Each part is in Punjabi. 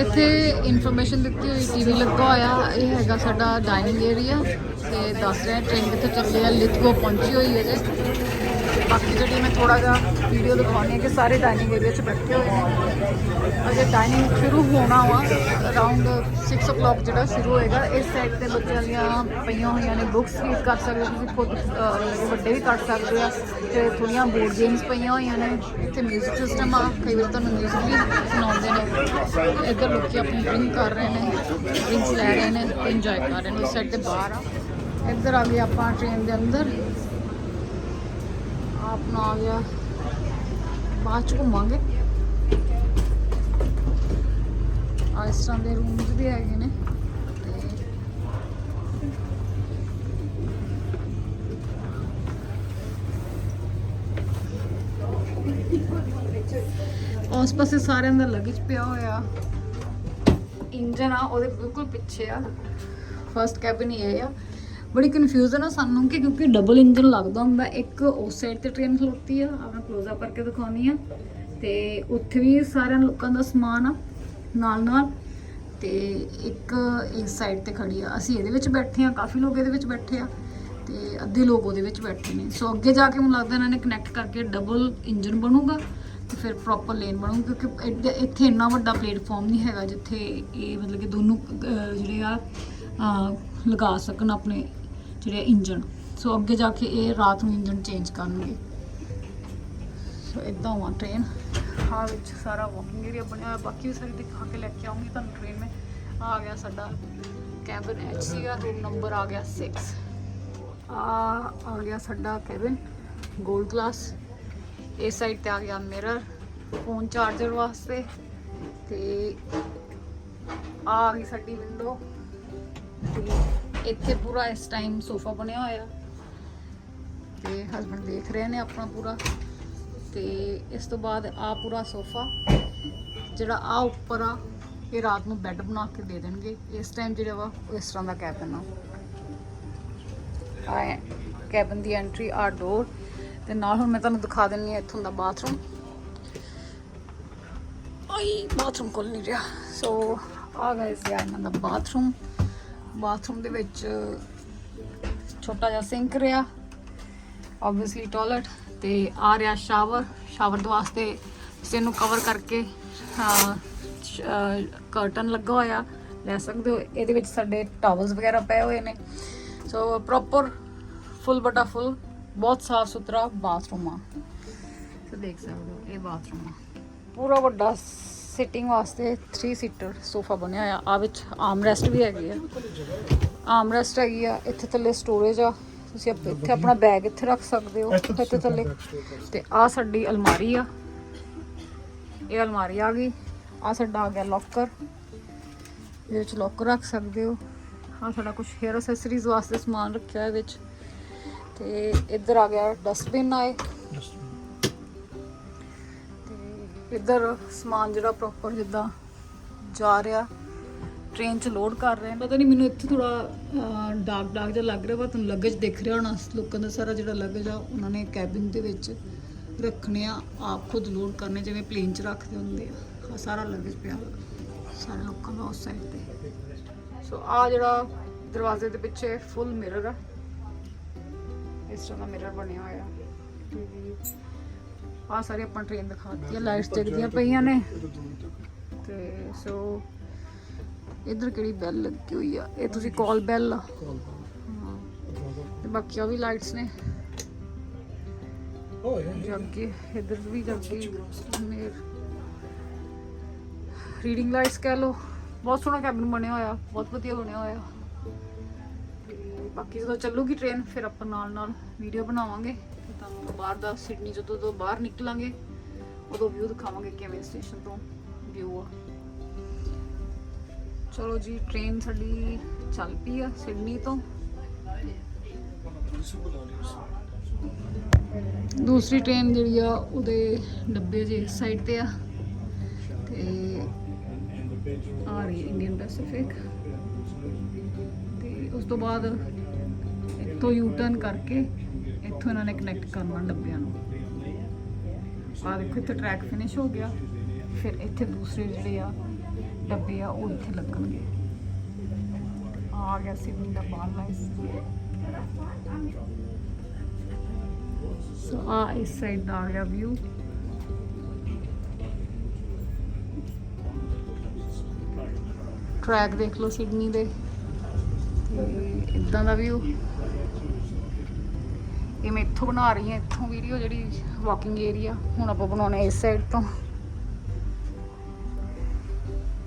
ਇੱਥੇ ਇਨਫੋਰਮੇਸ਼ਨ ਦਿੱਤੀ ਹੋਈ ਟੀਵੀ ਲੱਗਾ ਹੋਇਆ, ਇਹ ਹੈਗਾ ਸਾਡਾ ਡਾਈਨਿੰਗ ਏਰੀਆ ਤੇ ਦੱਸ ਰਿਹਾ ਟ੍ਰੇਨ ਕਿੱਥੇ ਚੱਲੀ ਆ ਲਿਥਗੋ ਪਹੁੰਚੀ ਹੋਈ ਹੈ ਜੇ ਬਾਕੀ ਜਿਹੜੀ ਮੈਂ ਥੋੜਾ ਜਿਹਾ ਵੀਡੀਓ ਦਿਖਾਉਣੀ ਹੈ ਕਿ ਸਾਰੇ ਡਾਈਨਿੰਗ ਦੇ ਵਿੱਚ ਬੈਠੇ ਹੋਏ ਨੇ ਅਜੇ ਡਾਈਨਿੰਗ ਸ਼ੁਰੂ ਹੋਣਾ ਵਾ। ਅਰਾਊਂਡ 6:00 ਜਿਹੜਾ ਸ਼ੁਰੂ ਹੋਏਗਾ, ਇਸ ਸਾਈਡ ਤੇ ਬੱਚਿਆਂ ਦੀਆਂ ਪਈਆਂ ਹੋਈਆਂ ਨੇ ਬੁੱਕਸ ਵੀ ਕਰ ਸਕਦੇ ਹੋ ਤੁਸੀਂ, ਖੁਦ ਵੱਡੇ ਵੀ ਕਰ ਸਕਦੇ ਹੋ ਤੇ ਥੋੜੀਆਂ ਬੋਰਡ ਗੇਮਸ ਪਈਆਂ ਹੋਈਆਂ ਨੇ। ਇੱਥੇ ਮਿਊਜ਼ਿਕ ਸਿਸਟਮ ਆ। ਕਈ ਵਾਰ ਤੁਹਾਨੂੰ ਮਿਊਜ਼ਿਕ ਵੀ ਸੁਣਾਉਂਦੇ ਨੇ। ਇੱਧਰ ਲੋਕੀ ਆਪਣੀ ਡਰਿੰਕ ਕਰ ਰਹੇ ਨੇ। ਡਰਿੰਕਸ ਲੈ ਰਹੇ ਨੇ। ਇੰਜੋਏ ਕਰ ਰਹੇ ਨੇ। ਸਾਈਡ ਤੇ ਬਾਹਰ ਆ। ਇੱਧਰ ਆ ਗਏ ਆਪਾਂ ਟ੍ਰੇਨ ਦੇ ਅੰਦਰ। ਆਪਣਾ ਆ ਗਿਆ। ਬਾਅਦ ਚ ਘੁੰਮਾਂਗੇ। ਆ ਇਸ ਤਰ੍ਹਾਂ ਦੇ ਰੂਮਸ ਵੀ ਹੈਗੇ ਨੇ। ਤੇ ਉਸ ਪਾਸੇ ਸਾਰਿਆਂ ਦਾ ਲਗੇਜ ਪਿਆ ਹੋਇਆ। ਇੰਜਨ ਆ, ਉਹਦੇ ਬਿਲਕੁਲ ਪਿੱਛੇ ਆ। ਫਰਸਟ ਕੈਬਿਨ ਹੀ ਹੈ ਆ। ਬੜੀ ਕਨਫਿਊਜ਼ਨ ਆ ਸਾਨੂੰ ਕਿ ਕਿਉਂਕਿ ਡਬਲ ਇੰਜਨ ਲੱਗਦਾ ਹੁੰਦਾ, ਇੱਕ ਉਸ ਸਾਈਡ ਤੇ ਟ੍ਰੇਨ ਖਲੋਤੀ ਆ ਆਪਣਾ ਮੈਂ ক্লোਜ਼ ਅਪ ਕਰਕੇ ਦਿਖਾਉਣੀ ਆ। ਤੇ ਉੱਥੇ ਵੀ ਸਾਰਿਆਂ ਲੋਕਾਂ ਦਾ ਸਮਾਨ ਆ ਨਾਲ ਨਾਲ ਤੇ ਇੱਕ ਇਸ ਸਾਈਡ ਤੇ ਖੜੀ ਆ। ਅਸੀਂ ਇਹਦੇ ਵਿੱਚ ਬੈਠੇ ਆ, ਕਾਫੀ ਲੋਕ ਇਹਦੇ ਵਿੱਚ ਬੈਠੇ ਆ, ਤੇ ਅੱਧੇ ਲੋਕ ਉਹਦੇ ਵਿੱਚ ਬੈਠੇ ਨੇ। ਸੋ ਅੱਗੇ ਜਾ ਕੇ ਮੈਨੂੰ ਲੱਗਦਾ ਇਹਨਾਂ ਨੇ ਕਨੈਕਟ ਕਰਕੇ ਡਬਲ ਇੰਜਨ ਬਣੂਗਾ, ਤੇ ਫਿਰ ਪ੍ਰੋਪਰ ਲੇਨ ਬਣੂਗੀ, ਕਿਉਂਕਿ ਇੱਥੇ- ਇੱਥੇ ਇੰਨਾ ਵੱਡਾ ਪਲੇਟਫਾਰਮ ਨਹੀਂ ਹੈਗਾ ਜਿੱਥੇ ਇਹ ਮਤਲਬ ਕਿ ਦੋਨੋਂ ਜਿਹੜੇ ਆ ਲਗਾ ਸਕਣ ਆਪਣੇ ਜਿਹੜੇ ਇੰਜਨ ਸੋ ਅੱਗੇ ਜਾ ਕੇ ਇਹ ਰਾਤ ਨੂੰ ਇੰਜਨ ਚੇਂਜ ਕਰਨਗੇ। ਸੋ ਇਦਾਂ ਵਾ ਟ੍ਰੇਨ ਆ ਵਿੱਚ ਸਾਰਾ ਵਾਕਿੰਗ ਏਰੀਆ ਬਣਿਆ ਹੋਇਆ। ਬਾਕੀ ਵੀ ਸਾਰੀ ਦਿਖਾ ਕੇ ਲੈ ਕੇ ਆਉਂਗੀ ਤੁਹਾਨੂੰ ਟ੍ਰੇਨ ਮੇ। ਆ ਗਿਆ ਸਾਡਾ ਕੈਬਨ ਐਚ ਸੀਗਾ ਰੂਮ ਨੰਬਰ ਆ ਗਿਆ 6 ਆ ਆ ਗਿਆ ਸਾਡਾ ਕੈਬਨ ਗੋਲਡ ਕਲਾਸ ਇਸ ਸਾਈਡ ਤੇ ਆ ਗਿਆ ਮਿਰਰ ਫੋਨ ਚਾਰਜਰ ਵਾਸਤੇ। ਤੇ ਆ ਆ ਗਈ ਸਾਡੀ ਵਿੰਡੋ ਤੇ ਇੱਥੇ ਪੂਰਾ ਇਸ ਟਾਈਮ ਸੋਫਾ ਬਣਿਆ ਹੋਇਆ। ਤੇ ਹਸਬੰਡ ਦੇਖ ਰਹੇ ਨੇ ਆਪਣਾ ਪੂਰਾ। ਤੇ ਇਸ ਤੋਂ ਬਾਅਦ ਆ ਪੂਰਾ ਸੋਫਾ, ਜਿਹੜਾ ਆ ਉੱਪਰ ਆ, ਇਹ ਰਾਤ ਨੂੰ ਬੈੱਡ ਬਣਾ ਕੇ ਦੇ ਦੇਣਗੇ। ਇਸ ਟਾਈਮ ਜਿਹੜਾ ਵਾ, ਉਹ ਇਸ ਤਰ੍ਹਾਂ ਦਾ ਕੈਬਨ ਆ। ਆ ਕੈਬਨ ਦੀ ਐਂਟਰੀ ਆ ਡੋਰ ਤੇ ਨਾਲ ਹੁਣ ਮੈਂ ਤੁਹਾਨੂੰ ਦਿਖਾ ਦਿੰਨੀ ਆ ਇੱਥੋਂ ਦਾ ਬਾਥਰੂਮ ਆਈ ਬਾਥਰੂਮ ਕੋਲ ਨਹੀਂ ਰਿਹਾ। ਸੋ ਆ ਗਿਆ ਇਸ ਇਹਨਾਂ ਦਾ ਬਾਥਰੂਮ ਬਾਥਰੂਮ ਦੇ ਵਿੱਚ ਛੋਟਾ ਜਿਹਾ ਸਿੰਕ ਰਿਹਾ ਆਬਵੀਅਸਲੀ ਟਾਇਲਟ ਤੇ ਆ ਰਿਹਾ ਸ਼ਾਵਰ ਸ਼ਾਵਰ ਦੇ ਵਾਸਤੇ ਇਸ ਨੂੰ ਕਵਰ ਕਰਕੇ ਕਰਟਨ ਲੱਗਾ ਹੋਇਆ, ਲੈ ਸਕਦੇ ਹੋ। ਇਹਦੇ ਵਿੱਚ ਸਾਡੇ ਟਾਵਲਸ ਵਗੈਰਾ ਪਏ ਹੋਏ ਨੇ। ਸੋ ਪ੍ਰੋਪਰ ਫੁੱਲ ਬਟਾ ਫੁੱਲ ਬਹੁਤ ਸਾਫ਼ ਸੁਥਰਾ ਬਾਥਰੂਮ ਆ। ਸੋ ਦੇਖ ਸਕਦੇ ਹੋ, ਇਹ ਬਾਥਰੂਮ ਆ। ਪੂਰਾ ਵੱਡਾ ਸਿਟਿੰਗ ਵਾਸਤੇ 3 ਸੀਟਰ ਸੋਫਾ ਬਣਿਆ ਹੋਇਆ। ਆ ਵਿੱਚ ਆਰਮ ਰੈਸਟ ਵੀ ਹੈਗੀ ਆ। ਆਰਮ ਰੈਸਟ ਹੈਗੀ ਆ ਇੱਥੇ ਥੱਲੇ ਸਟੋਰੇਜ ਆ। ਤੁਸੀਂ ਇੱਥੇ ਆਪਣਾ ਬੈਗ ਇੱਥੇ ਰੱਖ ਸਕਦੇ ਹੋ ਇੱਥੇ ਥੱਲੇ। ਤੇ ਆ ਸਾਡੀ ਅਲਮਾਰੀ ਆ। ਇਹ ਅਲਮਾਰੀ ਆ ਗਈ। ਆ ਸਾਡਾ ਆ ਗਿਆ ਲੋਕਰ ਇਹਦੇ ਵਿੱਚ ਲੋਕਰ ਰੱਖ ਸਕਦੇ ਹੋ। ਆ ਸਾਡਾ ਕੁਝ ਹੇਅਰ ਅਸੈਸਰੀਜ਼ ਵਾਸਤੇ ਸਮਾਨ ਰੱਖਿਆ ਹੈ ਵਿੱਚ। ਤੇ ਇੱਧਰ ਆ ਗਿਆ ਡਸਟਬਿਨ ਆਏ। ਇੱਧਰ ਸਮਾਨ ਜਿਹੜਾ ਪ੍ਰੋਪਰ ਜਿੱਦਾਂ ਜਾ ਰਿਹਾ ਟ੍ਰੇਨ 'ਚ ਲੋਡ ਕਰ ਰਹੇ ਪਤਾ ਨਹੀਂ ਮੈਨੂੰ ਇੱਥੇ ਥੋੜਾ ਡਾਰਕ ਡਾਰਕ ਜਿਹਾ ਲੱਗ ਰਿਹਾ ਵਾ ਤੁਹਾਨੂੰ ਲੱਗੇਜ ਦਿਖ ਰਿਹਾ ਹੋਣਾ। ਲੋਕਾਂ ਦਾ ਸਾਰਾ ਜਿਹੜਾ ਲੱਗੇਜ ਆ ਉਹਨਾਂ ਨੇ ਕੈਬਿਨ ਦੇ ਵਿੱਚ ਰੱਖਣੇ ਆ ਆਪ ਖੁਦ ਲੋਡ ਕਰਨੇ ਜਿਵੇਂ ਪਲੇਨ 'ਚ ਰੱਖਦੇ ਹੁੰਦੇ ਆ। ਸਾਰਾ ਲੱਗੇਜ ਪਿਆ। ਸਾਰੇ ਲੋਕਾਂ ਦਾ ਉਸ ਸਾਈਡ ਤੇ। ਸੋ ਆ ਜਿਹੜਾ ਦਰਵਾਜ਼ੇ ਦੇ ਪਿੱਛੇ ਫੁੱਲ ਮਿਰਰ ਆ। ਇਸ ਤਰ੍ਹਾਂ ਦਾ ਮਿਰਰ ਬਣਿਆ ਹੋਇਆ। ਆ ਸਾਰੇ ਆਪਾਂ ਟ੍ਰੇਨ ਦਿਖਾਤੀ ਆ ਲਾਈਟਸ ਜਗਦੀਆਂ ਪਈਆਂ ਨੇ। ਤੇ ਸੋ ਇਧਰ ਕਿਹੜੀ ਬੈਲ ਲੱਗੀ ਹੋਈ ਆ? ਇਹ ਤੁਸੀਂ ਕਾਲ ਬੈਲ ਆ। ਹਾਂ। ਤੇ ਬਾਕੀ ਆ ਵੀ ਲਾਈਟਸ ਨੇ. ਜੱਗੇ ਇਧਰ ਵੀ ਜੱਗੇ। ਮੇਰ। ਰੀਡਿੰਗ ਲਾਈਟਸ ਕਹਿ ਲੋ ਬਹੁਤ ਸੋਹਣਾ ਕੈਬਨ ਬਣਿਆ ਹੋਇਆ ਬਹੁਤ ਵਧੀਆ ਬਣਿਆ ਹੋਇਆ। ਤੇ ਬਾਕੀ ਜਦੋਂ ਚੱਲੂਗੀ ਟ੍ਰੇਨ ਫਿਰ ਆਪਾਂ ਨਾਲ ਨਾਲ ਵੀਡੀਓ ਬਣਾਵਾਂਗੇ। ਤੇ ਤੁਹਾਨੂੰ ਬਾਹਰ ਦਾ ਸਿਡਨੀ ਜਦੋਂ ਤੋਂ ਬਾਹਰ ਨਿਕਲਾਂਗੇ, ਉਦੋਂ ਵਿਊ ਦਿਖਾਵਾਂਗੇ ਕਿਵੇਂ ਸਟੇਸ਼ਨ ਤੋਂ ਵਿਊ ਆ। ਚਲੋ ਜੀ ਟ੍ਰੇਨ ਸਾਡੀ ਚੱਲ ਪਈ ਆ ਸਿਡਨੀ ਤੋਂ। ਦੂਸਰੀ ਟ੍ਰੇਨ ਜਿਹੜੀ ਆ ਉਹਦੇ ਡੱਬੇ ਜੇ ਸਾਈਡ ਤੇ ਆ। ਤੇ ਆ ਰਹੀ ਇੰਡੀਅਨ ਪੈਸੀਫਿਕ ਤੇ ਉਸ ਤੋਂ ਬਾਅਦ ਇੱਥੋਂ ਯੂ ਟਰਨ ਕਰਕੇ ਇੱਥੋਂ ਇਹਨਾਂ ਨੇ ਕਨੈਕਟ ਕਰਨਾ ਡੱਬਿਆਂ ਨੂੰ। ਆ ਦੇਖੋ, ਇੱਥੇ ਟਰੈਕ ਫਿਨਿਸ਼ ਹੋ ਗਿਆ। ਫਿਰ ਇੱਥੇ ਦੂਸਰੇ ਜਿਹੜੇ ਆ ਡੱਬੇ ਆ, ਉਹ ਇੱਥੇ ਲੱਗਣਗੇ। ਆ ਗਿਆ ਸਿਡਨੀ ਦਾ ਬਾਹਰਲਾ ਹਿੱਸਾ ਸੋ ਆ ਇਸ ਸਾਈਡ ਦਾ ਆ ਗਿਆ ਵਿਊ ਟਰੈਕ ਦੇਖ ਲਓ ਸਿਡਨੀ ਦੇ। ਤੇ ਇਦਾਂ ਦਾ ਵਿਊ ਇਹ ਮੈਂ ਇੱਥੋਂ ਬਣਾ ਰਹੀ ਹਾਂ ਇੱਥੋਂ ਵੀਡੀਓ ਜਿਹੜੀ ਵਾਕਿੰਗ ਏਰੀਆ ਹੁਣ ਆਪਾਂ ਬਣਾਉਣਾ ਇਸ ਸਾਈਡ ਤੋਂ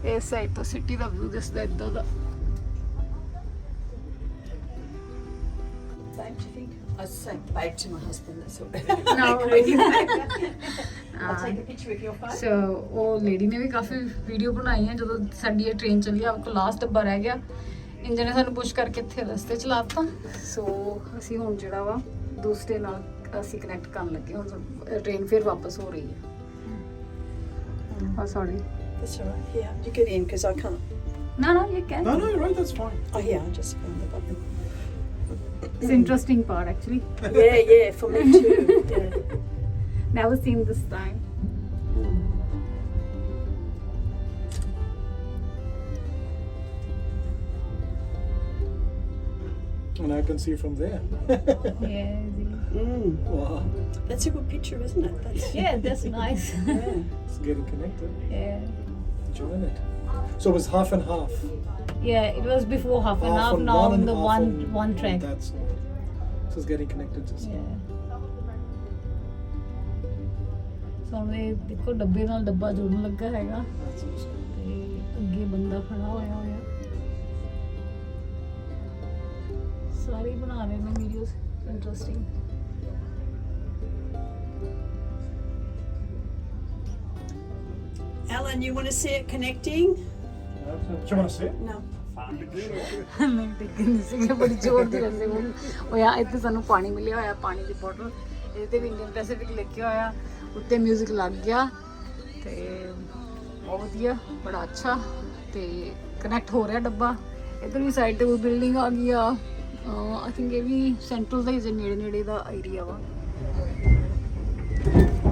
ਇਸ ਸਾਈਡ ਤੋਂ ਸਿਟੀ ਦਾ ਵਿਊ ਦਿਸਦਾ ਇਦਾਂ ਦਾ Babe, do you think? I was saying babe to my husband. That's all. No. I'll take a picture with your phone. ਸੋ ਉਹ ਲੇਡੀ ਨੇ ਵੀ ਕਾਫੀ ਵੀਡੀਓ ਬਣਾਈ ਹੈ ਜਦੋਂ ਸਾਡੀ ਇਹ ਟ੍ਰੇਨ ਚੱਲੀ ਆ ਕੋ ਲਾਸਟ ਡੱਬਾ ਰਹਿ ਗਿਆ ਇੰਜਨ ਨੇ ਸਾਨੂੰ ਪੁਸ਼ ਕਰਕੇ ਇੱਥੇ ਰਸਤੇ ਚ ਲਾਤਾ ਸੋ ਅਸੀਂ ਹੁਣ ਜਿਹੜਾ ਵਾ ਦੂਸਰੇ ਨਾਲ ਅਸੀਂ ਕਨੈਕਟ ਕਰਨ ਲੱਗੇ ਹੁਣ ਟ੍ਰੇਨ ਫਿਰ ਵਾਪਸ ਹੋ ਰਹੀ ਹੈ ਹਾਂ sorry That's all right. Yeah, you get in because I can't. ਨਾ ਨਾ ਇਹ can No, no, you're right, that's fine. Oh yeah, I just found the button. It's interesting part actually Yeah, yeah, for me too. Yeah. never seen this time And I can see from there. yeah Mm. wow. That's a good picture, isn't it? That's, yeah that's nice yeah. It's getting connected. yeah Enjoying it. So it was half and half. yeah it was before half an hour on now one on and the half one on one track That side. So it's getting connected just now. Yeah. ਸੋ ਹੁਣ ਇਹ ਦੇਖੋ ਡੱਬੇ ਨਾਲ ਡੱਬਾ ਜੁੜਨ ਲੱਗਾ ਹੈਗਾ interesting Alan, you want to see it connecting? Do you want to see it? No. ਨਹੀਂ ਦੇਖ ਨਹੀਂ ਸੀ ਬੜੀ ਜ਼ੋਰ ਦੀ ਉਹ ਉਹ ਯਾ ਇੱਥੇ ਸਾਨੂੰ ਪਾਣੀ ਮਿਲਿਆ ਹੋਇਆ ਪਾਣੀ ਦੀ ਬੋਟਲ ਇਹਦੇ ਤੇ ਵੀ ਇੰਡੀਅਨ ਪੈਸੀਫਿਕ ਲਿਖਿਆ ਹੋਇਆ ਉੱਤੇ 뮤직 ਲੱਗ ਗਿਆ ਤੇ ਬਹੁਤ ਵਧੀਆ ਬੜਾ ਅੱਛਾ ਤੇ ਕਨੈਕਟ ਹੋ ਰਿਹਾ ਡੱਬਾ ਇਧਰ ਵੀ ਸਾਈਡ ਤੇ ਉਹ ਬਿਲਡਿੰਗ ਆ ਗਈ ਆ ਆਈ ਥਿੰਕ ਇਹ ਵੀ ਸੈਂਟਰਲ ਦਾ ਹੀ ਨੇੜੇ ਨੇੜੇ ਦਾ ਏਰੀਆ ਵਾ।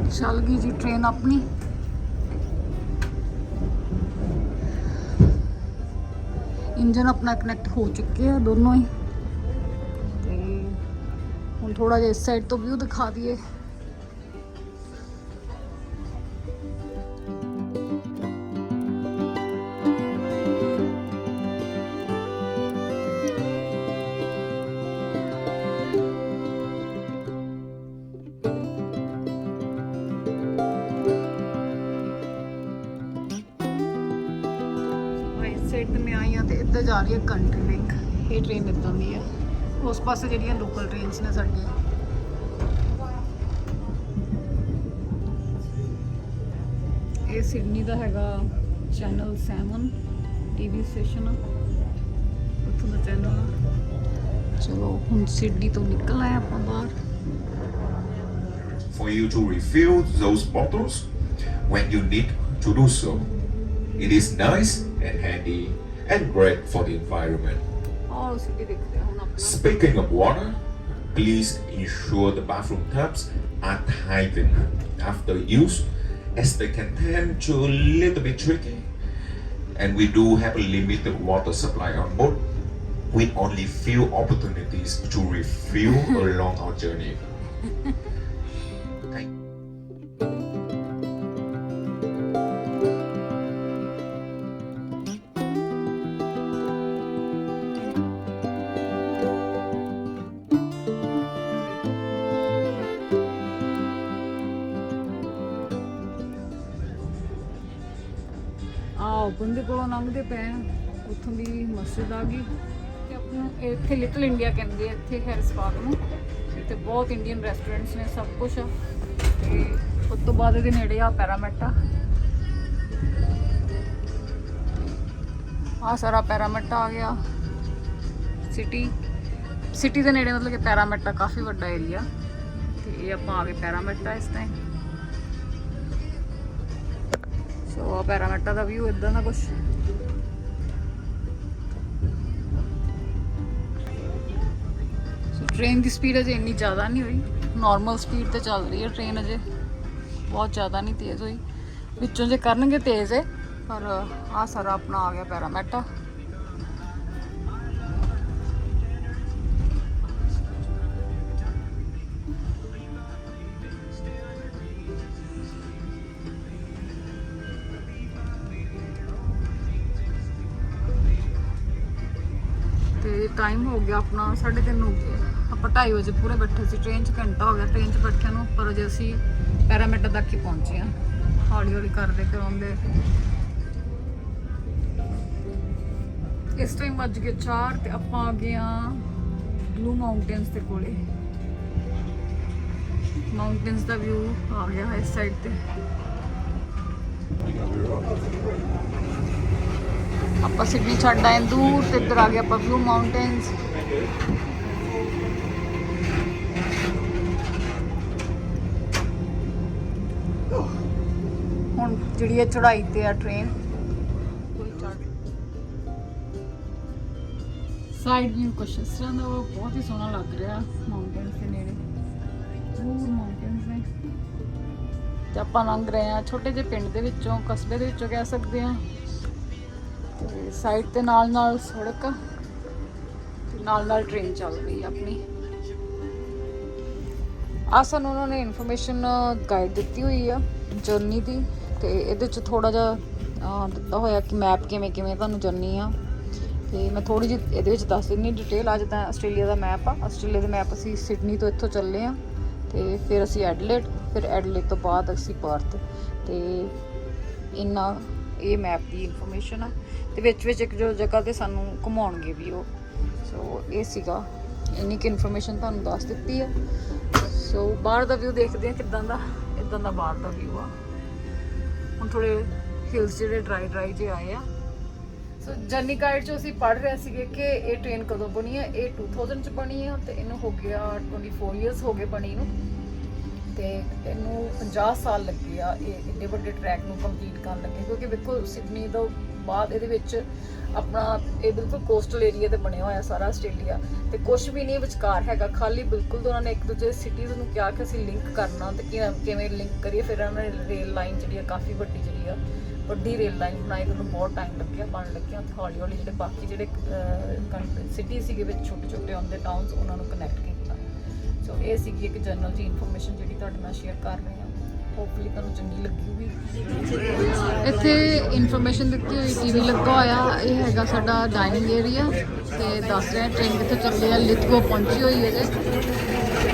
ਚੱਲ ਗਈ ਜੀ ਟ੍ਰੇਨ ਆਪਣੀ। ਇੰਜਨ ਆਪਣਾ ਕਨੈਕਟ ਹੋ ਚੁੱਕੇ ਆ ਦੋਨੋਂ ਹੀ। ਤੇ ਹੁਣ ਥੋੜਾ ਜਿਹਾ ਇਸ ਸਾਈਡ ਤੋਂ ਵਿਊ ਦਿਖਾ ਦਈਏ। ਇੱਧਰ ਹੈ ਕੰਟਰੀ ਲਿੰਕ ਇਹ ਟ੍ਰੇਨ ਇੱਦਾਂ ਦੀ ਆ। ਉਸ ਪਾਸੇ ਜਿਹੜੀਆਂ ਲੋਕਲ ਟ੍ਰੇਨਸ ਨੇ ਸਾਡੀਆਂ। ਇਹ ਸਿਡਨੀ ਦਾ ਹੈਗਾ ਚੈਨਲ 7 ਟੀਵੀ ਸਟੇਸ਼ਨ ਉੱਥੋਂ ਦਾ ਚੈਨਲ ਚਲੋ, ਹੁਣ ਸਿਡਨੀ ਤੋਂ ਨਿਕਲ ਆਏ ਆਪਾਂ ਬਾਹਰ। For you to refill those bottles, when you need to do so. It is nice and handy. and great for the environment. Speaking of water, please ensure the bathroom taps are tightened after use as they can tend to a little bit tricky and we do have a limited water supply on board with only few opportunities to refill along our journey. ਦੀ ਮਸਜਿਦ ਆ ਗਈ। ਤੇ ਆਪਣਾ ਇੱਥੇ ਲਿਟਲ ਇੰਡੀਆ ਕਹਿੰਦੇ ਆ, ਇੱਥੇ ਹੈਰਿਸ ਪਾਰਕ ਨੂੰ। ਇੱਥੇ ਬਹੁਤ ਇੰਡੀਅਨ ਰੈਸਟੋਰੈਂਟਸ ਨੇ ਸਭ ਕੁਝ ਆ। ਤੇ ਉਸ ਤੋਂ ਬਾਅਦ ਇਹਦੇ ਨੇੜੇ ਆ ਪੈਰਾਮੈਟਾ ਆ ਸਾਰਾ ਪੈਰਾਮੈਟਾ ਆ ਗਿਆ। ਸਿਟੀ ਸਿਟੀ ਦੇ ਨੇੜੇ ਮਤਲਬ ਕਿ ਪੈਰਾਮੈਟਾ ਕਾਫੀ ਵੱਡਾ ਏਰੀਆ ਤੇ ਇਹ ਆਪਾਂ ਆ ਗਏ ਪੈਰਾਮੈਟਾ ਇਸ ਟਾਈਮ ਸੋ ਆ ਪੈਰਾਮੀਟਰ ਦਾ ਵਿਊ ਇਦਾਂ ਦਾ ਕੁਝ ਟ੍ਰੇਨ ਦੀ ਸਪੀਡ ਅਜੇ ਇੰਨੀ ਜ਼ਿਆਦਾ ਨਹੀਂ ਹੋਈ। ਨਾਰਮਲ ਸਪੀਡ ਤੇ ਚੱਲ ਰਹੀ ਹੈ ਟ੍ਰੇਨ ਅਜੇ। ਬਹੁਤ ਜ਼ਿਆਦਾ ਨਹੀਂ ਤੇਜ਼ ਹੋਈ। ਵਿੱਚੋਂ ਜੇ ਕਰਨਗੇ ਤੇਜ਼ ਹੈ ਪਰ ਆ ਸਾਰਾ ਆਪਣਾ ਆ ਗਿਆ ਪੈਰਾਮੈਟਾ। ਤੇ ਟਾਈਮ ਹੋ ਗਿਆ ਆਪਣਾ 3:30 ਹੋ ਗਿਆ ਆਪਾਂ 2:30 ਵਜੇ ਪੂਰੇ ਬੈਠੇ ਸੀ ਟ੍ਰੇਨ 'ਚ ਘੰਟਾ ਹੋ ਗਿਆ ਟ੍ਰੇਨ 'ਚ ਬੈਠਿਆਂ ਨੂੰ ਪਰ ਅਜੇ ਅਸੀਂ ਪੈਰਾਮੀਟਰ ਤੱਕ ਹੀ ਪਹੁੰਚੇ ਆ ਹੌਲੀ ਹੌਲੀ ਕਰਦੇ ਕਰਾਉਂਦੇ ਇਸ ਟਾਈਮ ਵੱਜ ਗਏ 4 ਤੇ ਆਪਾਂ ਆ ਗਏ ਆ ਬਲੂ ਮਾਊਂਟੇਨਸ ਦੇ ਕੋਲੇ। ਮਾਊਂਟੇਨਸ ਦਾ ਵਿਊ ਆ ਗਿਆ ਹੈ ਇਸ ਸਾਈਡ ਤੇ। ਆਪਾਂ ਸਿਡਨੀ ਛੱਡ ਆਏ, ਦੂਰ ਤੇ ਇੱਧਰ ਆ ਗਏ ਆਪਾਂ ਬਲੂ ਮਾਊਂਟੇਨਸ ਹੁਣ ਜਿਹੜੀ ਇਹ ਚੜਾਈ ਤੇ ਆ ਟ੍ਰੇਨ ਸਾਈਡ ਵਿਊ ਕੁਛ ਇਸ ਤਰ੍ਹਾਂ ਦਾ ਵਾ, ਬਹੁਤ ਹੀ ਸੋਹਣਾ ਲੱਗ ਰਿਹਾ। ਮਾਊਂਟੇਨਸ ਦੇ ਨੇੜੇ। ਦੂਰ ਮਾਊਂਟੇਨਸ ਨੇ। ਤੇ ਆਪਾਂ ਲੰਘ ਰਹੇ ਆ ਛੋਟੇ ਜਿਹੇ ਪਿੰਡ ਦੇ ਵਿੱਚੋਂ ਕਸਬੇ ਦੇ ਵਿੱਚੋਂ ਕਹਿ ਸਕਦੇ ਆ ਤੇ ਸਾਈਡ ਤੇ ਨਾਲ ਨਾਲ ਸੜਕ ਨਾਲ ਨਾਲ ਟ੍ਰੇਨ ਚੱਲ ਰਹੀ ਆਪਣੀ। ਆ ਸਾਨੂੰ ਉਹਨਾਂ ਨੇ ਇਨਫੋਰਮੇਸ਼ਨ ਗਾਈਡ ਦਿੱਤੀ ਹੋਈ ਆ ਜਰਨੀ ਦੀ ਤੇ ਇਹਦੇ ਚ ਥੋੜਾ ਜਿਹਾ ਦਿੱਤਾ ਹੋਇਆ ਕਿ ਮੈਪ ਕਿਵੇਂ ਕਿਵੇਂ ਤੁਹਾਨੂੰ ਜਰਨੀ ਆ। ਤੇ ਮੈਂ ਥੋੜੀ ਜਿਹੀ ਇਹਦੇ ਵਿੱਚ ਦੱਸ ਦਿੰਨੀ ਡਿਟੇਲ ਅੱਜ ਤਾਂ ਆਸਟ੍ਰੇਲੀਆ ਦਾ ਮੈਪ ਆ। ਆਸਟ੍ਰੇਲੀਆ ਦੇ ਮੈਪ ਅਸੀਂ ਸਿਡਨੀ ਤੋਂ ਇੱਥੋਂ ਚੱਲੇ ਆ ਤੇ ਫਿਰ ਅਸੀਂ ਐਡਲੇਡ ਫਿਰ ਐਡਲੇਡ ਤੋਂ ਬਾਅਦ ਅਸੀਂ ਪਰਥ। ਤੇ ਇੰਨਾ ਇਹ ਮੈਪ ਦੀ ਇਨਫੋਰਮੇਸ਼ਨ ਆ। ਤੇ ਵਿੱਚ ਵਿੱਚ ਇੱਕ ਜੋ ਜਗ੍ਹਾ ਤੇ ਸਾਨੂੰ ਘੁਮਾਉਣਗੇ ਵੀ ਉਹ। ਸੋ ਇਹ ਸੀਗਾ। ਇੰਨੀ ਕਿ ਇਨਫੋਰਮੇਸ਼ਨ ਤੁਹਾਨੂੰ ਦੱਸ ਦਿੱਤੀ ਆ। ਸੋ ਬਾਹਰ ਦਾ ਵਿਊ ਦੇਖਦੇ ਆ ਕਿਦਾਂ ਦਾ, ਇਦਾਂ ਦਾ ਬਾਹਰ ਦਾ ਵਿਊ ਆ। ਹੁਣ ਥੋੜੇ ਹਿਲਸ ਜਿਹੜੇ ਡਰਾਈ ਡਰਾਈ ਜੇ ਆਏ ਆ। ਸੋ ਜਰਨੀ ਗਾਈਡ ਚ ਅਸੀਂ ਪੜ੍ਹ ਰਹੇ ਸੀਗੇ ਕਿ ਇਹ ਟ੍ਰੇਨ ਕਦੋਂ ਬਣੀ ਹੈ? ਇਹ 2000 ਚ ਬਣੀ ਹੈ ਤੇ ਇਹਨੂੰ ਹੋ ਗਿਆ 24 ਇਅਰਸ ਹੋ ਗਏ ਬਣੀ ਨੂੰ। ਤੇ ਇਹਨੂੰ 50 ਸਾਲ ਲੱਗੇ ਆ, ਇਹ ਇੰਨੇ ਵੱਡੇ ਟਰੈਕ ਨੂੰ ਕੰਪਲੀਟ ਕਰਨ ਲੱਗੇ, ਕਿਉਂਕਿ ਬਿਲਕੁਲ ਸਿਡਨੀ ਤੋਂ ਬਾਅਦ ਇਹਦੇ ਵਿੱਚ ਆਪਣਾ ਇਹ ਬਿਲਕੁਲ ਕੋਸਟਲ ਏਰੀਆ ਤੇ ਬਣਿਆ ਹੋਇਆ ਸਾਰਾ ਆਸਟ੍ਰੇਲੀਆ ਤੇ ਕੁਝ ਵੀ ਨਹੀਂ ਵਿਚਕਾਰ ਹੈਗਾ, ਖਾਲੀ ਬਿਲਕੁਲ ਤੇ ਉਹਨਾਂ ਨੇ ਇੱਕ ਦੂਜੇ ਸਿਟੀਜ਼ ਨੂੰ ਕਿਹਾ ਕਿ ਅਸੀਂ ਲਿੰਕ ਕਰਨਾ ਤੇ ਕਿ- ਕਿਵੇਂ ਲਿੰਕ ਕਰੀਏ, ਫਿਰ ਉਹਨਾਂ ਨੇ ਰੇਲ ਲਾਈਨ ਜਿਹੜੀ ਆ ਕਾਫੀ ਵੱਡੀ ਜਿਹੜੀ ਆ, ਵੱਡੀ ਰੇਲ ਲਾਈਨ ਬਣਾਈ, ਤੁਹਾਨੂੰ ਬਹੁਤ ਟਾਈਮ ਲੱਗਿਆ ਬਣ ਲੱਗਿਆ ਤੇ ਹੌਲੀ ਹੌਲੀ ਜਿਹੜੇ ਬਾਕੀ ਜਿਹੜੇ ਸਿਟੀ ਸੀਗੇ ਵਿੱਚ ਛੋਟੇ ਛੋਟੇ ਆਉਂਦੇ ਟਾਊਨਸ ਉਹਨਾਂ ਨੂੰ ਕਨੈਕਟ ਕੀਤਾ ਸੋ ਇਹ ਸੀਗੀ ਇੱਕ ਜਨਰਲ ਜੀ ਇਨਫੋਰਮੇਸ਼ਨ ਜਿਹੜੀ ਤੁਹਾਡੇ ਨਾਲ ਸ਼ੇਅਰ ਕਰ ਰਹੇ ਹਾਂ। ਹੋਪਫੁਲੀ ਤੁਹਾਨੂੰ ਚੰਗੀ ਲੱਗੀ ਇੱਥੇ ਇਨਫੋਰਮੇਸ਼ਨ ਦਿੱਤੀ ਹੋਈ ਟੀਵੀ ਲੱਗਾ ਹੋਇਆ। ਇਹ ਹੈਗਾ ਸਾਡਾ ਡਾਈਨਿੰਗ ਏਰੀਆ ਤੇ ਦੱਸ ਰਿਹਾ ਟ੍ਰੇਨ ਕਿੱਥੇ ਚੱਲੀ ਆ ਲਿਥਗੋ ਪਹੁੰਚੀ ਹੋਈ ਹੈ ਜੇ।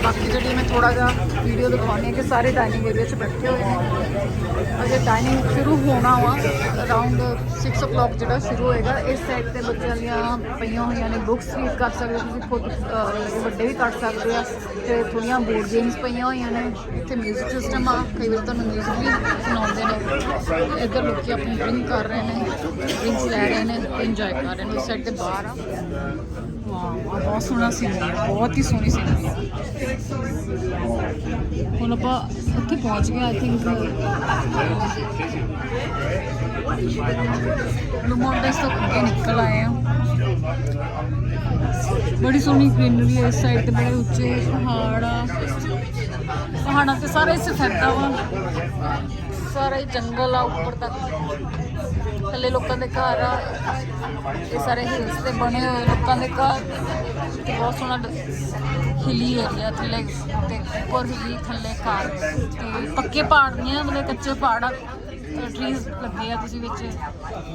ਬਾਕੀ ਜਿਹੜੀ ਮੈਂ ਥੋੜਾ ਜਿਹਾ ਵੀਡੀਓ ਦਿਖਾਉਣੀ ਹੈ ਕਿ ਸਾਰੇ ਡਾਈਨਿੰਗ ਏਰੀਆ 'ਚ ਬੈਠੇ ਹੋਏ ਨੇ। ਅਜੇ ਡਾਈਨਿੰਗ ਸ਼ੁਰੂ ਹੋਣਾ ਵਾ ਅਰਾਊਂਡ 6 o'clock ਜਿਹੜਾ ਸ਼ੁਰੂ ਹੋਏਗਾ, ਇਸ ਸਾਈਡ ਤੇ ਬੱਚਿਆਂ ਦੀਆਂ ਪਈਆਂ ਹੋਈਆਂ ਨੇ ਬੁੱਕਸ ਵੀ ਕਰ ਸਕਦੇ ਤੁਸੀਂ, ਖੁਦ ਵੱਡੇ ਵੀ ਕਰ ਸਕਦੇ ਆ। ਤੇ ਥੋੜੀਆਂ ਬੋਰਡ ਗੇਮਸ ਪਈਆਂ ਹੋਈਆਂ ਨੇ, ਇੱਥੇ ਮਿਊਜ਼ਿਕ ਸਿਸਟਮ ਆ, ਕਈ ਵਾਰ ਤੁਹਾਨੂੰ ਮਿਊਜ਼ਿਕ ਵੀ ਸੁਣਾਉਂਦੇ ਨੇ। ਇੱਧਰ ਲੋਕੀ ਆਪਣੀ ਡਰਿੰਕ ਕਰ ਰਹੇ ਨੇ ਡਰਿੰਕਸ ਲੈ ਰਹੇ ਨੇ ਇੰਜੋਏ ਕਰ ਰਹੇ ਨੇ, ਉਸ ਸਾਈਡ ਤੇ ਬਾਹਰ ਆ। ਵਾਹ ਬਹੁਤ ਸੋਹਣਾ ਸੀ ਬਹੁਤ ਹੀ ਸੋਹਣੀ ਸੀ ਹੁਣ ਆਪਾਂ ਉੱਥੇ ਪਹੁੰਚ ਗਏ ਆਈ ਥਿੰਕ ਲੁਮੋਂਡਸ ਤੋਂ ਅੱਗੇ ਨਿਕਲ ਆਏ ਆ ਬੜੀ ਸੋਹਣੀ ਗ੍ਰੀਨਰੀ ਹੈ, ਇਸ ਸਾਈਡ ਤੇ ਬੜੇ ਉੱਚੇ ਪਹਾੜ ਆ। ਪਹਾੜਾਂ ਤੇ ਸਾਰਾ ਹੀ ਸਫੈਦਾ ਵਾ ਸਾਰਾ ਹੀ ਜੰਗਲ ਆ ਉੱਪਰ ਤੱਕ। ਥੱਲੇ ਲੋਕਾਂ ਦੇ ਘਰ ਆ। ਇਹ ਸਾਰੇ ਹਿਲਸ ਤੇ ਬਣੇ ਹੋਏ ਲੋਕਾਂ ਦੇ ਘਰ। ਬਹੁਤ ਸੋਹਣਾ ਹਿਲੀ ਏਰੀਆ ਥੱਲੇ, ਤੇ ਉੱਪਰ ਹਿਲੀ ਥੱਲੇ ਘਰ। ਤੇ ਪੱਕੇ ਪਹਾੜ ਨਹੀਂ ਆ, ਮਤਲਬ ਕੱਚੇ ਪਹਾੜ ਆ। ਟਰੀਜ਼ ਲੱਗੇ ਆ ਤੁਸੀਂ ਵਿੱਚ।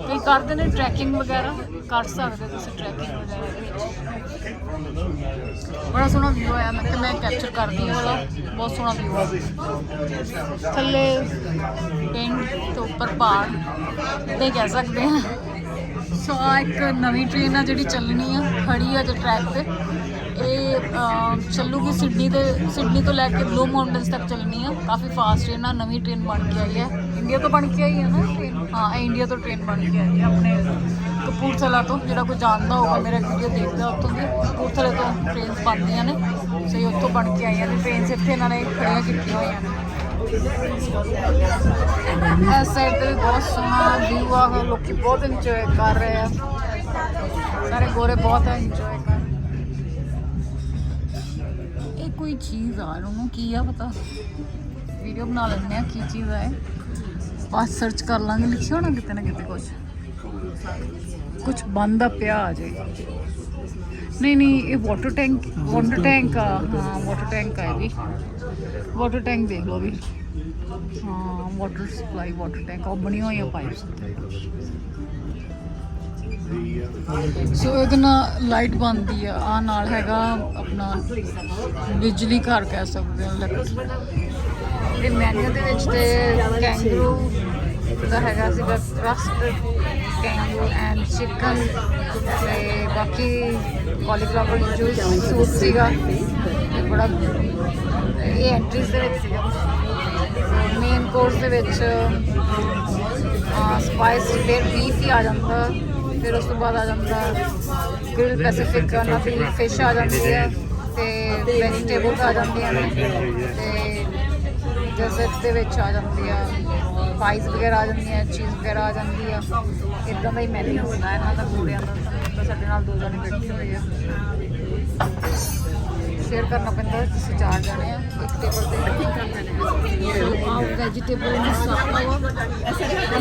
ਕਈ ਕਰਦੇ ਨੇ ਟਰੈਕਿੰਗ ਵਗੈਰਾ? ਕਰ ਸਕਦੇ ਤੁਸੀਂ ਟਰੈਕਿੰਗ ਵਗੈਰਾ ਵਿੱਚ। ਬੜਾ ਸੋਹਣਾ ਵਿਊ ਆਇਆ ਮੈਂ ਕਿ ਮੈਂ ਕੈਪਚਰ ਕਰਦੀ ਹਾਂ ਵਾਲਾ। ਬਹੁਤ ਸੋਹਣਾ ਵਿਊ ਆ। ਥੱਲੇ ਪਿੰਡ ਤੋਂ ਉੱਪਰ ਪਹਾੜ ਤੇ ਕਹਿ ਸਕਦੇ ਹਾਂ ਸੋ ਆ ਇੱਕ ਨਵੀਂ ਟ੍ਰੇਨ ਆ ਜਿਹੜੀ ਚੱਲਣੀ ਆ ਖੜੀ ਆ ਜੇ ਟਰੈਕ ਤੇ। ਇਹ ਅਮ, ਚੱਲੂਗੀ ਸਿਡਨੀ ਦੇ ਸਿਡਨੀ ਤੋਂ ਲੈ ਕੇ ਬਲੂ ਮਾਊਂਟਨਸ ਤੱਕ ਚੱਲਣੀ ਆ। ਕਾਫੀ ਫਾਸਟ ਟ੍ਰੇਨ ਆ ਨਵੀਂ ਟ੍ਰੇਨ ਬਣ ਕੇ ਆਈ ਹੈ ਇੰਡੀਆ ਤੋਂ ਬਣ ਕੇ ਆਈ ਹੈ ਨਾ ਟ੍ਰੇਨ ਹਾਂ ਇੰਡੀਆ ਤੋਂ ਟ੍ਰੇਨ ਬਣ ਕੇ ਆਈ ਹੈ ਆਪਣੇ ਕਪੂਰਥਲਾ ਤੋਂ, ਜਿਹੜਾ ਕੋਈ ਜਾਣਦਾ ਹੋਊਗਾ ਮੇਰਾ ਵੀਡੀਓ ਦੇਖਦਾ ਉੱਥੋਂ ਦੀ, ਕਪੂਰਥਲੇ ਤੋਂ ਟ੍ਰੇਨਸ ਬਣਦੀਆਂ ਨੇ। ਸੋ ਇਹ ਉੱਥੋਂ ਬਣ ਕੇ ਆਈਆਂ ਨੇ ਟ੍ਰੇਨਸ ਇੱਥੇ ਇਹਨਾਂ ਨੇ ਖੜੀਆਂ ਕੀਤੀਆਂ ਹੋਈਆਂ ਨੇ। ਇਸ ਸਾਈਡ ਤੇ ਬਹੁਤ ਸੋਹਣਾ ਵਿਊ ਆ, ਲੋਕੀ ਬਹੁਤ ਇੰਜੋਏ ਕਰ ਰਹੇ ਆ। ਸਾਰੇ ਗੋਰੇ ਬਹੁਤ ਇੰਜੋਏ ਕਰ ਇਹ ਕੋਈ ਚੀਜ਼ ਆ ਉਹਨੂੰ ਕੀ ਆ ਪਤਾ? ਵੀਡੀਓ ਬਣਾ ਲੈਂਦੇ ਆ, ਕੀ ਚੀਜ਼ ਆ ਇਹ। ਆਪਾਂ ਸਰਚ ਕਰ ਲਾਂਗੇ, ਲਿਖਿਆ ਹੋਣਾ ਕਿਤੇ ਨਾ ਕਿਤੇ ਕੁਝ ਕੁਝ ਬੰਦ ਪਿਆ ਆ ਜੇ ਨਹੀਂ ਨਹੀਂ, ਇਹ ਵਾਟਰ ਟੈਂਕ ਵਾਟਰ ਟੈਂਕ ਆ। ਹਾਂ ਵਾਟਰ ਟੈਂਕ ਆ ਇਹ ਵੀ। ਵਾਟਰ ਟੈਂਕ ਦੇਖ ਲਓ ਵੀ। ਹਾਂ ਵਾਟਰ ਸਪਲਾਈ ਵਾਟਰ ਟੈਂਕ ਉਹ ਬਣੀ ਹੋਈ ਆ ਪਾਈਪ ਸੋ ਇਹਦੇ ਨਾਲ ਲਾਈਟ ਬੰਦੀ ਆ। ਆ ਨਾਲ ਹੈਗਾ ਆਪਣਾ ਬਿਜਲੀ ਘਰ ਕਹਿ ਸਕਦੇ ਹਾਂ ਲੱਕ- ਇਹ ਮੈਨੂ ਦੇ ਵਿੱਚ ਤੇ ਕੈਂਗਰੂ ਦਾ ਹੈਗਾ ਸੀਗਾ ਰਸਟ ਕੈਂਗਰੂ ਐਂਡ ਚਿਕਨ ਤੇ ਬਾਕੀ ਕਾਲੀਫਲਾਵਰ ਜੂਸ ਸੂਪ ਸੀਗਾ ਇਹ ਬੜਾ ਇਹ ਐਂਟਰੀਜ਼ ਦੇ ਵਿੱਚ ਸੀਗਾ। ਮੇਨ ਕੋਰਸ ਦੇ ਵਿੱਚ ਸਪਾਈਸ ਫਿਰ ਬੀਫ ਹੀ ਆ ਜਾਂਦਾ ਫਿਰ ਉਸ ਤੋਂ ਬਾਅਦ ਆ ਜਾਂਦਾ ਗ੍ਰਿਲ ਪੈਸੀਫਿਕ ਨਦੀ ਫਿਸ਼ ਆ ਜਾਂਦੀ ਹੈ ਤੇ ਵੈਜੀਟੇਬਲਸ ਆ ਜਾਂਦੀਆਂ ਨੇ ਤੇ ਡੈਜ਼ਰਟ ਦੇ ਵਿੱਚ ਆ ਜਾਂਦੀ ਆ ਪਾਈਸ ਵਗੈਰਾ ਆ ਜਾਂਦੀਆਂ ਚੀਜ਼ ਵਗੈਰਾ ਆ ਜਾਂਦੀ ਆ। ਇਦਾਂ ਦਾ ਹੀ ਮੈਨੂ ਹੁੰਦਾ, ਇਹਨਾਂ ਦਾ ਪੂਰਿਆਂ ਦਾ, ਤਾਂ ਸਾਡੇ ਨਾਲ ਦੋ ਜਣੇ ਬੈਠੇ ਹੋਏ ਆ। ਸ਼ੇਅਰ ਕਰਨਾ ਪੈਂਦਾ, ਤੁਸੀਂ ਚਾਰ ਜਣੇ ਆ, ਇੱਕ ਟੇਬਲ ਤੇ। ਸੋ ਆ ਵੈਜੀਟੇਬਲ ਮਸਾਲਾ ਵਾ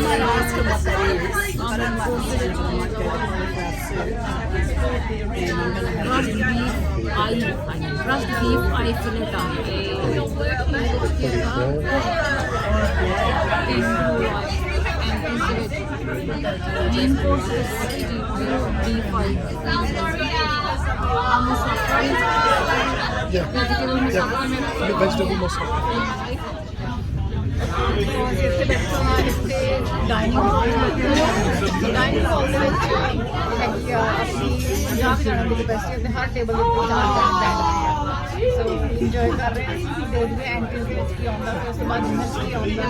I ask him what that is. I don't like crushed beef eye crushed beef eye fillet ਆ main course beef eye vegetable masala ਮੇਰਾ The vegetable masala. ਇੱਥੇ ਬੈਠੇ ਹਾਂ ਇੱਥੇ ਡਾਈਨਿੰਗ ਹਾਲ ਡਾਈਨਿੰਗ ਹਾਲ ਦੇ ਵਿੱਚ ਹੈਗੀ ਆ ਅਸੀਂ 50 ਜਣਾਂ ਦੀ ਕਪੈਸਿਟੀ ਤੇ ਹਰ ਟੇਬਲ ਦੇ ਉੱਤੇ ਚਾਰ ਜਣੇ ਬੈਠਦੇ ਆ ਸੋ ਇੰਜੋਏ ਕਰ ਰਹੇ ਹਾਂ ਦੇਖਦੇ ਹਾਂ ਐਂਟਰੀ ਦੇ ਵਿੱਚ ਕੀ ਆਉਂਦਾ ਫਿਰ ਉਸ ਤੋਂ ਬਾਅਦ ਡਿਨਰ 'ਚ ਕੀ ਆਉਂਦਾ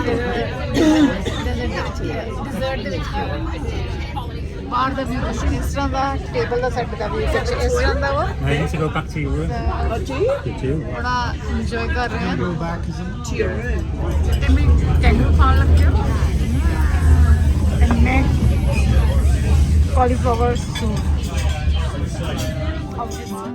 ਫਿਰ ਡੈਜ਼ਰਟ ਦੇ ਵਿੱਚ ਕੀ ਡਿਜ਼ਰਟ ਦੇ ਵਿੱਚ ਕੀ ਆਉਂਦਾ ਬਾਹਰ ਦਾ ਵੀ ਕੁਛ ਇਸ ਤਰ੍ਹਾਂ ਦਾ ਟੇਬਲ ਦਾ ਸੈੱਟ ਦਾ ਵੀ ਕੁਛ ਇਸ ਤਰ੍ਹਾਂ ਦਾ ਵਾ I need to go back to your room. ਤਾਂ You too. ਬੜਾ ਇੰਜੋਏ ਕਰ ਰਹੇ ਹਾਂ Go back, isn't it? ਤੇ ਮੈਂ ਕੈਂਗਰੂ ਖਾਣ ਲੱਗੀ ਹਾਂ and ਮੈਂ cauliflower soup ਆ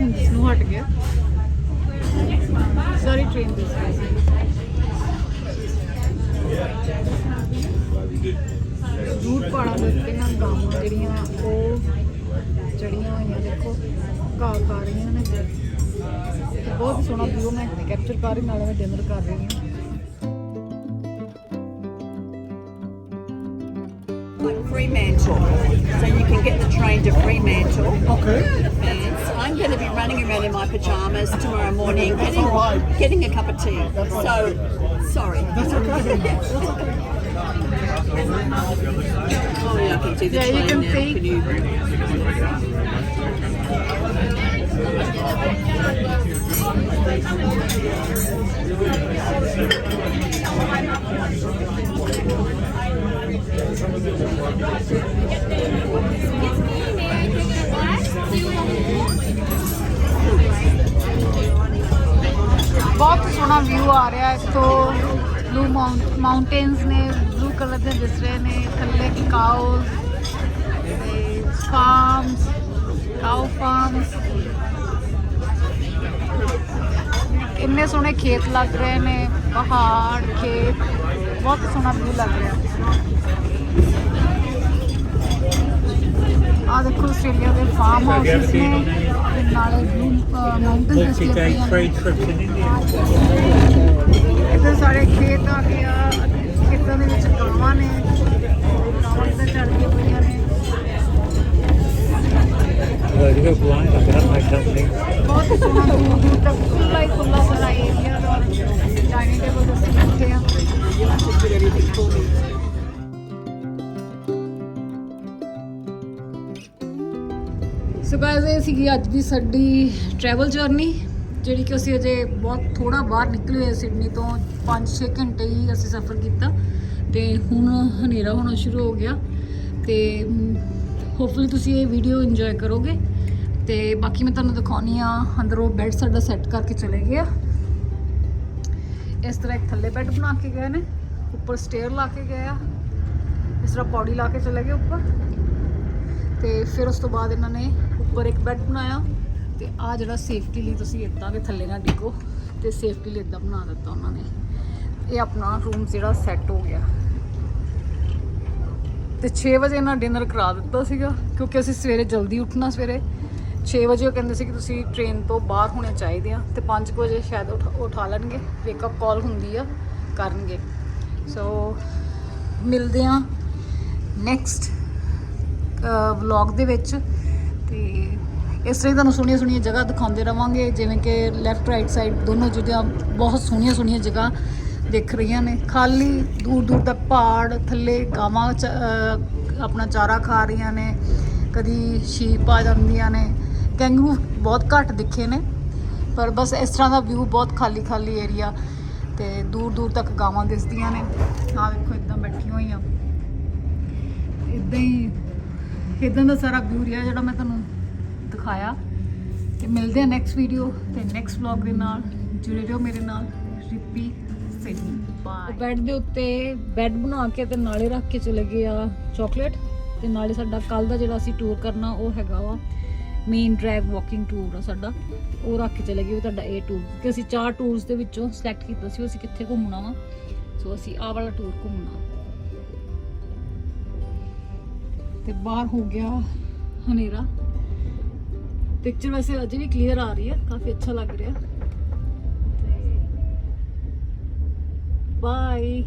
ਇੰਜਨ ਹੁਣ ਨੂੰ ਹਟ ਗਿਆ ਸਾਰੀ ਟ੍ਰੇਨ ਦੇ ਸਾਈਡ ਰੂਟ ਪਹਾੜਾਂ ਦੇ ਉੱਤੇ ਨਾ ਗਾਵਾਂ ਜਿਹੜੀਆਂ ਉਹ ਚੜੀਆਂ ਹੋਈਆਂ ਦੇਖੋ ਘਾਹ ਖਾ ਰਹੀਆਂ ਨੇ ਤੇ ਬਹੁਤ ਹੀ ਸੋਹਣਾ ਵਿਊ ਮੈਂ ਕੈਪਚਰ ਕਰ ਰਹੀ ਨਾਲੇ ਮੈਂ ਡਿਨਰ ਕਰ ਰਹੀ ਹਾਂ Fremantle. So you can get the train to Fremantle. Okay. And I'm going to be running around in my pajamas tomorrow morning, getting right. getting a cup of tea. That's so right. sorry. That's okay. That's okay. Oh, yeah, I can see the yeah, you can now. see. Can you... ਸੋਹਣਾ ਵਿਊ ਆ ਰਿਹਾ ਇੱਥੋਂ? ਬਲੂ ਮਾਊਂਟੇਨਸ ਨੇ ਬਲੂ ਕਲਰ ਦੇ ਦਿਸ ਰਹੇ ਨੇ ਥੱਲੇ ਕਾਉਸ ਤੇ ਫਾਰਮਸ ਕਾਉ ਫਾਰਮਸ ਇੰਨੇ ਸੋਹਣੇ ਖੇਤ ਲੱਗ ਰਹੇ ਨੇ, ਪਹਾੜ, ਖੇਤ, ਬਹੁਤ ਸੋਹਣਾ ਵਿਊ ਲੱਗ ਰਿਹਾ। ਆ ਦੇਖੋ ਆਸਟ੍ਰੇਲੀਆ ਦੇ ਫਾਰਮ Have ਹਾਊਸਿਸ ਨੇ। ਨਾਲੇ ਬਲੂ ਮਾਊਂਟੇਨਸ ਦੇ? ਇੱਥੇ ਸਾਰੇ ਖੇਤ ਆ ਗਏ ਆ ਖੇਤਾਂ ਦੇ ਵਿੱਚ ਗਾਵਾਂ ਨੇ ਗਾਵਾਂ ਤੇ ਚੜ ਕੇ ਪਈਆਂ ਨੇ you go blind after that, like something. ਬਹੁਤ ਸੋਹਣਾ ਦੂਰ ਦੂਰ ਤੱਕ ਖੁੱਲਾ ਹੀ ਖੁੱਲਾ ਸਾਰਾ ਏਰੀਆ ਦਾ ਡਾਈਨਿੰਗ ਟੇਬਲ ਤੇ ਬੈਠੇ ਆ ਸੋ ਗਾਇਜ਼ ਇਹ ਸੀਗੀ ਅੱਜ ਦੀ ਸਾਡੀ ਟਰੈਵਲ ਜਰਨੀ ਜਿਹੜੀ ਕਿ ਅਸੀਂ ਅਜੇ ਬਹੁਤ ਥੋੜਾ ਬਾਹਰ ਨਿਕਲੇ ਹੋਏ ਸਿਡਨੀ ਤੋਂ 5-6 ਘੰਟੇ ਹੀ ਅਸੀਂ ਸਫ਼ਰ ਕੀਤਾ ਤੇ ਹੁਣ ਹਨੇਰਾ ਹੋਣਾ ਸ਼ੁਰੂ ਹੋ ਗਿਆ ਤੇ ਹੋਪਫੁਲੀ ਤੁਸੀਂ ਇਹ ਵੀਡੀਓ ਇੰਜੋਏ ਕਰੋਗੇ ਤੇ ਬਾਕੀ ਮੈਂ ਤੁਹਾਨੂੰ ਦਿਖਾਉਣੀ ਆ, ਅੰਦਰੋਂ ਬੈੱਡ ਸਾਡਾ ਸੈੱਟ ਕਰਕੇ ਚਲੇ ਗਿਆ। ਇਸ ਤਰ੍ਹਾਂ ਇੱਕ ਥੱਲੇ ਬੈੱਡ ਬਣਾ ਕੇ ਗਏ ਨੇ, ਉੱਪਰ ਸਟੇਅਰ ਲਾ ਕੇ ਗਏ ਆ, ਇਸ ਤਰ੍ਹਾਂ ਪੌੜੀ ਲਾ ਕੇ ਚਲੇ ਗਏ ਉੱਪਰ। ਤੇ ਫਿਰ ਉਸ ਤੋਂ ਬਾਅਦ ਇਹਨਾਂ ਨੇ ਉੱਪਰ ਇੱਕ ਬੈੱਡ ਬਣਾਇਆ ਤੇ ਆ ਜਿਹੜਾ ਸੇਫਟੀ ਲਈ ਤੁਸੀਂ ਇਦਾਂ ਕਿ ਥੱਲੇ ਨਾ ਡਿੱਗੋ ਤੇ ਸੇਫਟੀ ਲਈ ਇਦਾਂ ਬਣਾ ਦਿੱਤਾ ਉਹਨਾਂ ਨੇ। ਇਹ ਆਪਣਾ ਰੂਮ ਜਿਹੜਾ ਸੈੱਟ ਹੋ ਗਿਆ। ਤੇ 6 ਵਜੇ ਇਹਨਾਂ ਡਿਨਰ ਕਰਾ ਦਿੱਤਾ ਸੀਗਾ, ਕਿਉਂਕਿ ਅਸੀਂ ਸਵੇਰੇ ਜਲਦੀ ਉੱਠਣਾ ਸਵੇਰੇ। 6 ਵਜੇ ਉਹ ਕਹਿੰਦੇ ਸੀ ਕਿ ਤੁਸੀਂ ਟ੍ਰੇਨ ਤੋਂ ਬਾਹਰ ਹੋਣੇ ਚਾਹੀਦੇ ਆ ਤੇ 5 ਵਜੇ ਸ਼ਾਇਦ ਉਠਾ ਉਠਾ ਲੈਣਗੇ ਵੇਕਅਪ ਕਾਲ ਹੁੰਦੀ ਆ, ਕਰਨਗੇ। ਸੋ ਮਿਲਦੇ ਆ ਨੈਕਸਟ ਵਲੌਗ ਦੇ ਵਿੱਚ। ਤੇ ਇਸ ਤਰ੍ਹਾਂ ਹੀ ਤੁਹਾਨੂੰ ਸੋਹਣੀਆਂ ਸੋਹਣੀਆਂ ਜਗ੍ਹਾ ਦਿਖਾਉਂਦੇ ਰਵਾਂਗੇ, ਜਿਵੇਂ ਕਿ ਲੈਫਟ ਰਾਈਟ ਸਾਈਡ ਦੋਨੋਂ ਜਗ੍ਹਾ ਬਹੁਤ ਸੋਹਣੀਆਂ ਸੋਹਣੀਆਂ ਜਗ੍ਹਾ ਦਿਖ ਰਹੀਆਂ ਨੇ। ਖਾਲੀ ਦੂਰ ਦੂਰ ਤੱਕ ਪਹਾੜ, ਥੱਲੇ ਗਾਵਾਂ ਚ- ਆਪਣਾ ਚਾਰਾ ਖਾ ਰਹੀਆਂ ਨੇ, ਕਦੀ ਸ਼ੀਪ ਆ ਜਾਂਦੀਆਂ ਨੇ। ਕੈਂਗਰੂ ਬਹੁਤ ਘੱਟ ਦਿਖੇ ਨੇ, ਪਰ ਬਸ ਇਸ ਤਰ੍ਹਾਂ ਦਾ ਵਿਊ ਬਹੁਤ ਖਾਲੀ ਖਾਲੀ ਏਰੀਆ ਤੇ ਦੂਰ ਦੂਰ ਤੱਕ ਗਾਵਾਂ ਦਿਸਦੀਆਂ ਨੇ। ਆਹ ਵੇਖੋ, ਇਦਾਂ ਬੈਠੀਆਂ ਹੋਈਆਂ। ਇਦਾਂ ਹੀ ਇਦਾਂ ਦਾ ਸਾਰਾ ਵਿਊ ਰਿਹਾ ਜਿਹੜਾ ਮੈਂ ਤੁਹਾਨੂੰ ਦਿਖਾਇਆ। ਤੇ ਮਿਲਦੇ ਆ ਨੈਕਸਟ ਵੀਡੀਓ ਤੇ ਨੈਕਸਟ ਵਲੌਗ ਦੇ ਨਾਲ। ਜੁੜੇ ਰਹੋ ਮੇਰੇ ਨਾਲ, ਰਿਪੀ ਸਿੰਘ ਬਾਏ ਬੈੱਡ ਦੇ ਉੱਤੇ ਬੈੱਡ ਬਣਾ ਕੇ ਤੇ ਨਾਲੇ ਰੱਖ ਕੇ ਚਲੇ ਗਏ ਆ ਚਾਕਲੇਟ ਤੇ ਨਾਲੇ ਸਾਡਾ ਕੱਲ ਦਾ ਜਿਹੜਾ ਅਸੀਂ ਟੂਰ ਕਰਨਾ, ਉਹ ਹੈਗਾ ਵਾ ਮੇਨ ਡਰਾਈਵ ਵਾਕਿੰਗ ਟੂਰ ਆ ਸਾਡਾ। ਉਹ ਰੱਖ ਕੇ ਚਲੇ ਗਏ ਵੀ ਤੁਹਾਡਾ ਇਹ ਟੂਰ ਕਿ ਅਸੀਂ ਚਾਰ ਟੂਰਸ ਦੇ ਵਿੱਚੋਂ ਸਿਲੈਕਟ ਕੀਤਾ ਸੀ ਵੀ ਅਸੀਂ ਕਿੱਥੇ ਘੁੰਮਣਾ ਵਾ? ਸੋ ਅਸੀਂ ਆਹ ਵਾਲਾ ਟੂਰ ਘੁੰਮਣਾ। ਤੇ ਬਾਹਰ ਹੋ ਗਿਆ ਹਨੇਰਾ। ਪਿਕਚਰ ਵੈਸੇ ਅਜੇ ਵੀ ਕਲੀਅਰ ਆ ਰਹੀ ਹੈ, ਕਾਫੀ ਅੱਛਾ ਲੱਗ ਰਿਹਾ। ਬਾਏ